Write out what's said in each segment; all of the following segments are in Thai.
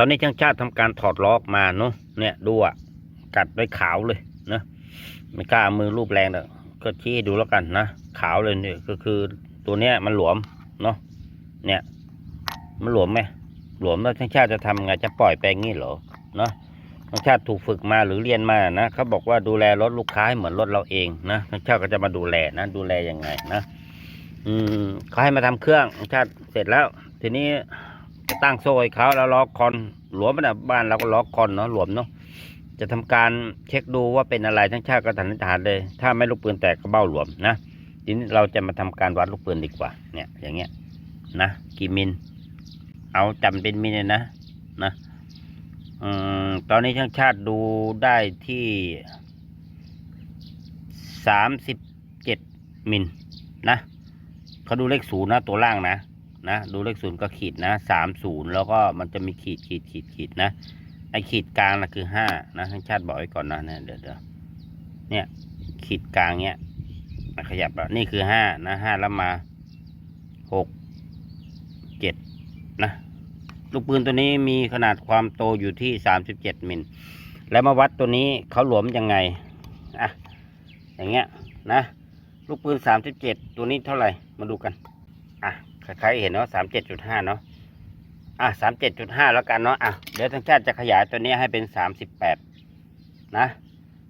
ตอนนี้ช่างชาติทำการถอดล้อกมาเนาะเนี่ยดูอะกัดด้วยขาวเลยนะไม่กล้ามือรูปแรงแต่ก็ชี้ดูแล้วกันนะขาวเลยเนี่ยก็คือตัวเนี้ยมันหลวมเนาะเนี่ยมันหลวมไหมหลวมแล้วช่างชาติจะทำไงจะปล่อยไปงี้เหรอเนาะช่างชาติถูกฝึกมาหรือเรียนมานะเขาบอกว่าดูแลรถลูกค้าเหมือนรถเราเองนะช่างชาติก็จะมาดูแลนะ ดูแลยังไงนะ อืมเขาให้มาทำเครื่องช่างชาติเสร็จแล้ว ทีนี้ ตั้งโซ่ให้เขาแล้วล็อกคอนหลวมนะบ้านเราก็ล็อกคอนเนาะหลวมเนาะจะทำการเช็คดูว่าเป็นอะไรทั้งชาติก็สันฐานเลย ถ้าไม่ลูกปืนแตกก็เบ้าหลวมนะทีนี้เราจะมาทำการวัดลูกปืนดีกว่า เนี่ย อย่างเงี้ยนะกี่มิล เอาจำเป็นมิลเลยนะนะอืมตอนนี้ช่างชาติดูได้ที่สามสิบเจ็ดมิลนะเขาดูเลขศูนย์นะตัวล่างนะ นะดูเลขศูนย์ก็ขีดนะสามศูนย์แล้วก็มันจะมีขีดขีดขีดขีดนะไอขีดกลางนะคือห้านะทั้งชาติบอกไว้ก่อนนะเนี่ยเดี๋ยวเดี๋ยวเนี่ยขีดกลางเนี้ยขยับแล้วนี่คือห้านะห้าแล้วมาหกเจ็ดนะลูกปืนตัวนี้มีขนาดความโตอยู่ที่สามสิบเจ็ดมิลแล้วมาวัดตัวนี้เขาหลวมยังไงอะอย่างเงี้ยนะลูกปืนสามสิบเจ็ดตัวนี้เท่าไหร่มาดูกัน คล้ายๆเห็นเนาะสามเจ็ดจุดห้าเนาะอะสามเจ็ดจุดห้าแล้วกันเนาะอะเดี๋ยวทั้งชาติจะขยายตัวนี้ให้เป็นสามสิบแปดนะ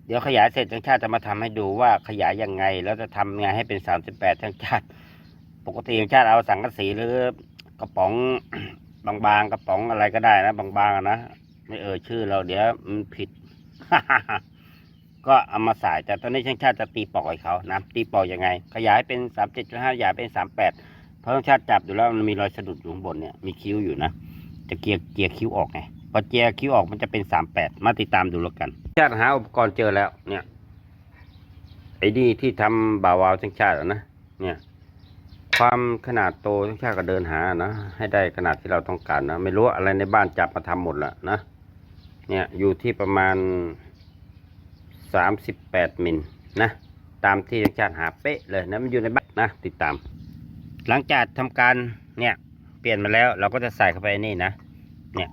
เดี๋ยวขยายเสร็จทั้งชาติจะมาทำให้ดูว่าขยายยังไง แล้วจะทำยังไงให้เป็นสามสิบแปดทั้งชาติ ปกติทั้งชาติเอาสังกะสีหรือกระป๋องบางๆกระป๋องอะไรก็ได้นะบางๆนะไม่เอ่ยชื่อเราเดี๋ยวมันผิด ก็เอามาใส่แต่ตอนนี้ช่างชาติจะตีปอกให้เขานะตีปอกยังไง ขยายเป็นสามเจ็ดจุดห้าขยายเป็นสามแปด ราะต้องชาติจับอยู่แล้วมันมีรอยสะดุดอยู่ข้างบนเนี่ยมีคิ้วอยู่นะ จะเกียร์เกียร์คิ้วออกไงพอเกียร์คิ้วออกมันจะเป็นสามแปดมาติดตามดูแล้วกัน ชาติหาอุปกรณ์เจอแล้วเนี่ยไอ้นี่ที่ทำบ่าวาวทั้งชาติอะนะเนี่ย ความขนาดโตทั้งชาติก็เดินหานะให้ได้ขนาดที่เราต้องการนะไม่รู้อะไรในบ้านจับมาทำหมดละนะเนี่ยอยู่ที่ประมาณสามสิบแปดมิลนะตามที่ทั้งชาติหาเป๊ะเลยนะมันอยู่ในบ้านนะติดตาม หลังจากทำการเนี่ยเปลี่ยนมาแล้วเราก็จะใส่เข้าไปนี่นะเนี่ย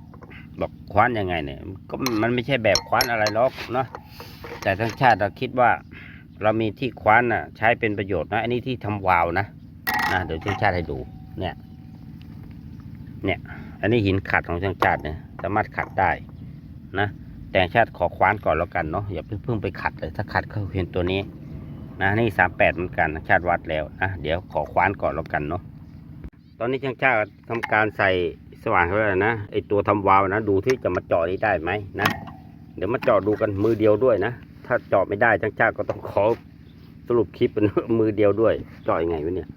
บอกคว้านยังไงเนี่ยก็มันไม่ใช่แบบคว้านอะไรหรอกเนาะแต่ทั้งชาติเราคิดว่า เรามีที่คว้านน่ะใช้เป็นประโยชน์นะอันนี้ที่ทำวาวนะนะเดี๋ยวช่างชาติให้ดูเนี่ยเนี่ยอันนี้หินขัดของช่างชาติเนี่ยสามารถขัดได้นะแต่ชางชาติขอคว้านก่อนแล้วกันเนาะอย่าเพิ่งเพิ่งไปขัดเลยถ้าขัดเขาเห็นตัวนี้ นะนี่สามแปดเหมือนกันชาติวัดแล้วนะเดี๋ยวขอคว้านก่อนแล้วกันเนาะตอนนี้ช่างชาติทำการใส่สว่านเขาแล้วนะไอตัวทำวาวนะ ดูที่จะมาเจาะนี้ได้ไหมนะเดี๋ยวมาเจาะดูกันมือเดียวด้วยนะถ้าเจาะไม่ได้ช่างชาติก็ต้องขอสรุปคลิปเป็นมือเดียวด้วยเจาะยังไงวะเนี่ย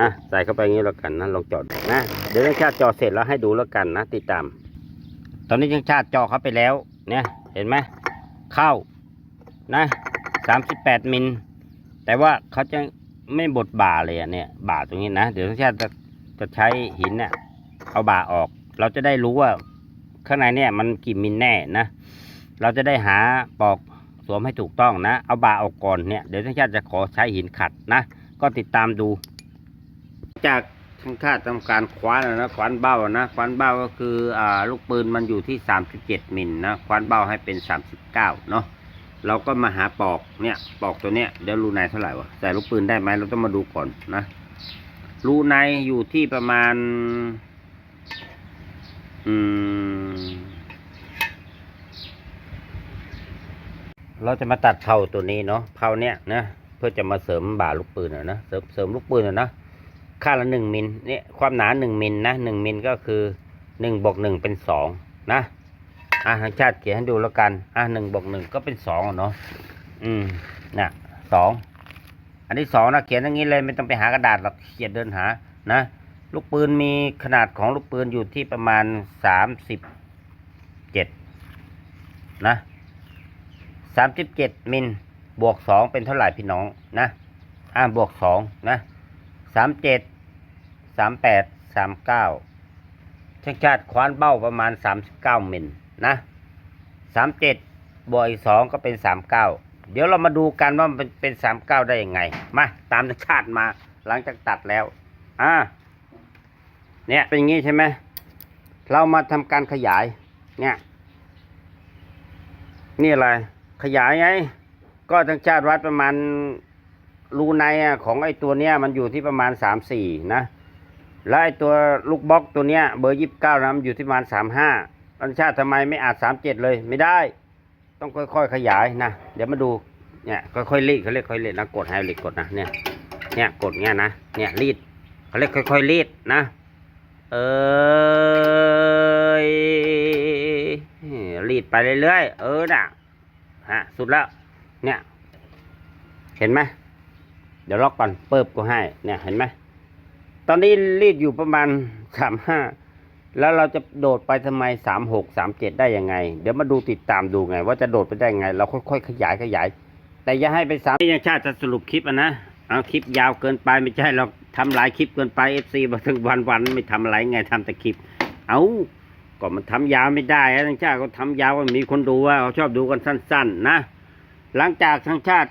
อะใส่เข้าไปงี้แล้วกันนะลองเจาะนะเดี๋ยวช่างชาติเจาะเสร็จแล้วให้ดูแล้วกันนะ ติดตาม ตอนนี้ช่างชาติเจาะเข้าไปแล้ว เนี่ย เห็นไหมเข้านะสามสิบแปดมิล แต่ว่าเขาจะไม่บดบ่าเลยอะเนี่ย บ่าตรงนี้นะ เดี๋ยวชาติจะจะใช้หินเนี่ยเอาบ่าออก เราจะได้รู้ว่าข้างในเนี่ยมันกี่มิลแน่นะ เราจะได้หาปอกสวมให้ถูกต้องนะ เอาบ่าออกก่อนเนี่ย เดี๋ยวชาติจะขอใช้หินขัดนะ ก็ติดตามดู จากทางชาติทำการคว้านนะคว้านเบ้านะคว้านเบ้าก็คืออ่าลูกปืนมันอยู่ที่สามสิบเจ็ดมิลนะคว้านเบ้าให้เป็นสามสิบเก้าเนาะ เราก็มาหาปอกเนี่ยปอกตัวเนี้ยเดี๋ยวรูในเท่าไหร่วะใส่ลูกปืนได้ไหมเราต้องมาดูก่อนนะรูในอยู่ที่ประมาณ อืม เราจะมาตัดเผาตัวนี้เนาะเผาเนี้ยนะเพื่อจะมาเสริมบ่าลูกปืนอะนะเสริมเสริมลูกปืนอะนะค่าละหนึ่งมิลเนี่ยความหนาหนึ่งมิลนะหนึ่งมิลก็คือหนึ่งบวกหนึ่งเป็นสองนะ อะทางชาติเขียนให้ดูแล้วกัน อะหนึ่งบวกหนึ่งก็เป็นสองอะเนาะอืมน่ะสองอันที่สองนะเขียนอย่างนี้เลยไม่ต้องไปหากระดาษหรอกเขียนเดินหานะลูกปืนมีขนาดของลูกปืนอยู่ที่ประมาณสามสิบเจ็ดนะสามสิบเจ็ดมิลบวกสองเป็นเท่าไหร่พี่น้องนะอ่าบวกสองนะสามเจ็ดสามแปดสามเก้าช่างชาติคว้านเบ้าประมาณสามสิบเก้ามิล นะสามเจ็ดบวกอีกสองก็เป็นสามเก้าเดี๋ยวเรามาดูกันว่ามันเป็นสามเก้าได้ยังไง มาตามชาติมาหลังจากตัดแล้ว อ่า เนี่ยเป็นอย่างงี้ใช่ไหมเรามาทำการขยาย เนี่ย นี่อะไร ขยายไง ก็ทั้งชาติวัดประมาณรูในอะของไอ้ตัวเนี้ยมันอยู่ที่ประมาณสามสี่นะ แล้วไอ้ตัวลูกบล็อกตัวเนี้ยเบอร์ยี่สิบเก้านะมันอยู่ที่ประมาณสามห้า ทั้งชาติทำไมไม่อาจสามเจ็ดเลยไม่ได้ ต้องค่อยๆขยายนะ เดี๋ยวมาดูเนี่ยค่อยๆรีดเขาเรียกค่อยๆรีดนะกดไฮเล็กกดนะเนี่ยเนี่ยกดเงี้ยนะเนี่ยรีดเขาเรียกค่อยๆรีดนะ เอยรีดไปเรื่อยๆเออน่ะฮะสุดแล้วเนี่ย เห็นไหมเดี๋ยวล็อกก่อนเปิบก็ให้ เนี่ยเห็นไหมตอนนี้รีดอยู่ประมาณสามห้า แล้วเราจะโดดไปทำไมสามหกสามเจ็ดได้ยังไง เดี๋ยวมาดูติดตามดูไง ว่าจะโดดไปได้ยังไง เราค่อยๆ ขยายขยาย แต่อย่าให้ไปสามยังชาติจะสรุปคลิปอะนะเอาคลิปยาวเกินไปไม่ใช่เราทำหลายคลิปเกินไปเอฟซีมาถึงวันวันๆไม่ทำอะไรไงทำแต่คลิป เอาก็มันทำยาวไม่ได้ทั้งชาติเขาทำยาวมีคนดูว่าเขาชอบดูกันสั้น ๆ นะ หลังจากทั้งชาติ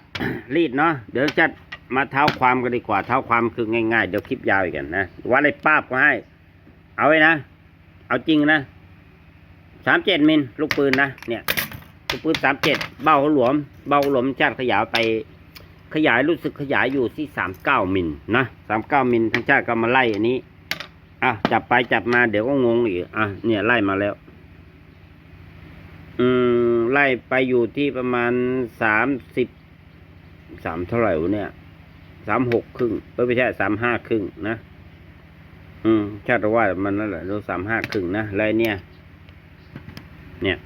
รีดเนาะเดี๋ยวชาติมาเท้าความกันดีกว่าเท้าความคือง่ายๆเดี๋ยวคลิปยาวอีกกันนะว่าอะไรป้าบก็ให้ เอาไว้นะ เอาจริงนะสามเจ็ดมิลลูกปืนนะเนี่ย ลูกปืนสามเจ็ดเบ้าหลวม เบ้าหลวมชาติขยายไป ขยายรู้สึกขยายอยู่ที่สามเก้ามิลนะสามเก้ามิลทั้งชาติก็มาไล่อันนี้อะจับไปจับมาเดี๋ยวก็งงอีกอะเนี่ยไล่มาแล้ว อืมไล่ไปอยู่ที่ประมาณสามสิบสามเท่าไหร่วะเนี่ยสามหกครึ่งไม่ใช่สามห้าครึ่งนะ อืมชาติว่ามันนั่นแหละดูสามห้าครึ่งนะแล้วเนี่ย เนี่ย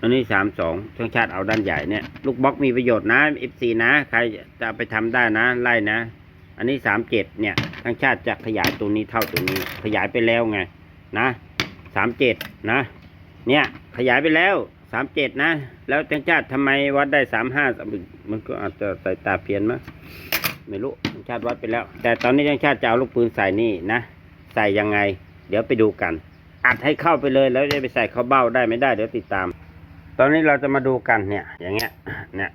อันนี้สามสองช่างชาติเอาด้านใหญ่เนี่ย ลูกบล็อกมีประโยชน์นะเอฟซีนะ ใครจะไปทำได้นะ ไล่นะ อันนี้สามเจ็ดเนี่ยช่างชาติจะขยายตัวนี้เท่าตัวนี้ ขยายไปแล้วไง นะสามเจ็ดนะ เนี่ย ขยายไปแล้วสามเจ็ดนะ แล้วช่างชาติทำไมวัดได้สามห้ามันก็อาจจะสายตาเพี้ยนมั้งไม่รู้ช่างชาติวัดไปแล้ว แต่ตอนนี้ช่างชาติจะเอาลูกปืนใส่นี่นะ ใส่ยังไง เดี๋ยวไปดูกัน อัดให้เข้าไปเลยแล้วจะไปใส่เข้าเบ้าได้ไม่ได้เดี๋ยวติดตาม ตอนนี้เราจะมาดูกันเนี่ย อย่างเงี้ย เนี่ย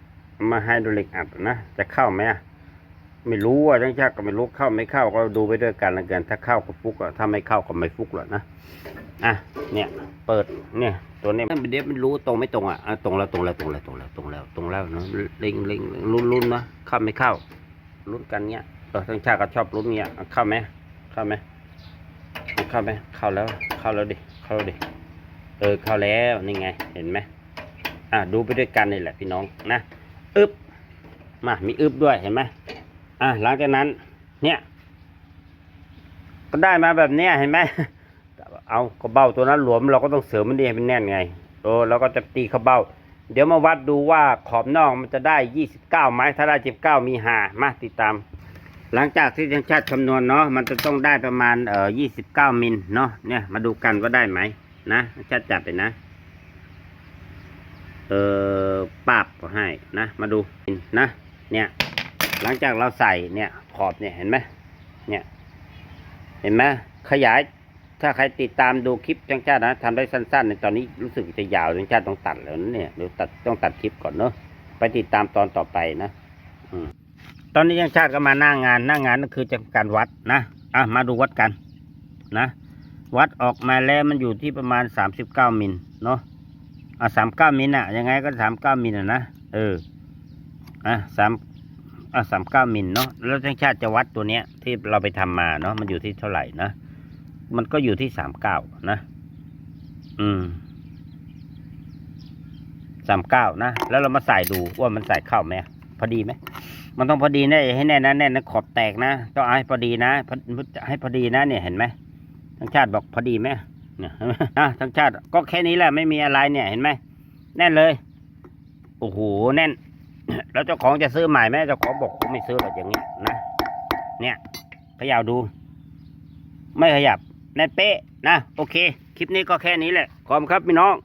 มาให้ดูเหล็กอัดนะจะเข้าไหมไม่รู้อะทั้งชาติก็ไม่รู้เข้าไม่เข้าก็ดูไปด้วยกันล้วกันถ้าเข้าก็ฟุกถ้าไม่เข้าก็ไม่ฟุกหรอกนะอะเนี่ย เปิดเนี่ยตัวนี้มันเดี๋ยวมันรู้ตรงไม่ตรงอะตรงแล้วตรงแล้วตรงแล้วตรงแล้วตรงแล้วตรงแล้วเนาะเล็งเล็งลุ้นลุ้นนะเข้าไม่เข้าลุ้นกันเนี้ยทั้งชาติก็ชอบลุ้นเนี้ยเข้าไหมเข้าไหม เข้าไหมเข้าแล้ว เข้าแล้วดิ เข้าแล้วดิ เออ เข้าแล้วนี่ไง เห็นไหมอะดูไปด้วยกันนี่แหละพี่น้องนะ อึบมา มีอึบด้วย เห็นไหมอะหลังจากนั้น เนี่ย ก็ได้มาแบบเนี้ย เห็นไหมเอากระเบ้าตัวนั้นหลวม เราก็ต้องเสริมมันดีให้มันแน่นไง โอ้เราก็จะตีกระเบ้า เดี๋ยวมาวัดดูว่าขอบนอกมันจะได้ยี่สิบเก้าไหมถ้าได้สิบเก้ามีหามาติดตาม หลังจากที่ทางชาติคำนวณเนาะมันจะต้องได้ประมาณเอ่อยี่สิบเก้ามิลเนาะเนี่ยมาดูกันว่าได้ไหมนะชาติจัดไปนะ เออปาบให้นะมาดูนะเนี่ยหลังจากเราใส่เนี่ยขอบเนี่ยเห็นไหมเนี่ยเห็นไหมขยายถ้าใครติดตามดูคลิปจังชาตินะทำได้สั้นๆในตอนนี้รู้สึกจะยาวจังชาติต้องตัดแล้วนะเนี่ยเดี๋ยวตัดต้องตัดคลิปก่อนเนาะไปติดตามตอนต่อไปนะ อืม ตอนนี้จังชาติก็มาหน้างงานหน้างงานนั่นคือจะการวัดนะอะมาดูวัดกันนะ วัดออกมาแล้วมันอยู่ที่ประมาณสามสิบเก้ามิลเนาะอะสามเก้ามิลอะยังไงก็สามเก้ามิลอะนะเอออะสามอะสามเก้ามิลเนาะแล้วจังชาติจะวัดตัวเนี้ย ที่เราไปทำมาเนาะมันอยู่ที่เท่าไหร่นะมันก็อยู่ที่สามเก้านะ อืมสามเก้านะ แล้วเรามาใส่ดูว่ามันใส่เข้าไหมพอดีไหม มันต้องพอดีแน่ให้แน่นะแน่นะขอบแตกนะต้องเอาให้พอดีนะพอให้พอดีนะเนี่ยเห็นไหมทั้งชาติบอกพอดีไหมเนี่ยนะทั้งชาติก็แค่นี้แหละไม่มีอะไรเนี่ยเห็นไหมแน่นเลยโอ้โหแน่น แล้วเจ้าของจะซื้อใหม่ไหมเจ้าของบอกผมไม่ซื้อหรอกอย่างเงี้ยนะเนี่ยขย่าดู ไม่ขยับแน่นเป๊ะนะโอเค คลิปนี้ก็แค่นี้แหละขอบคุณครับพี่น้อง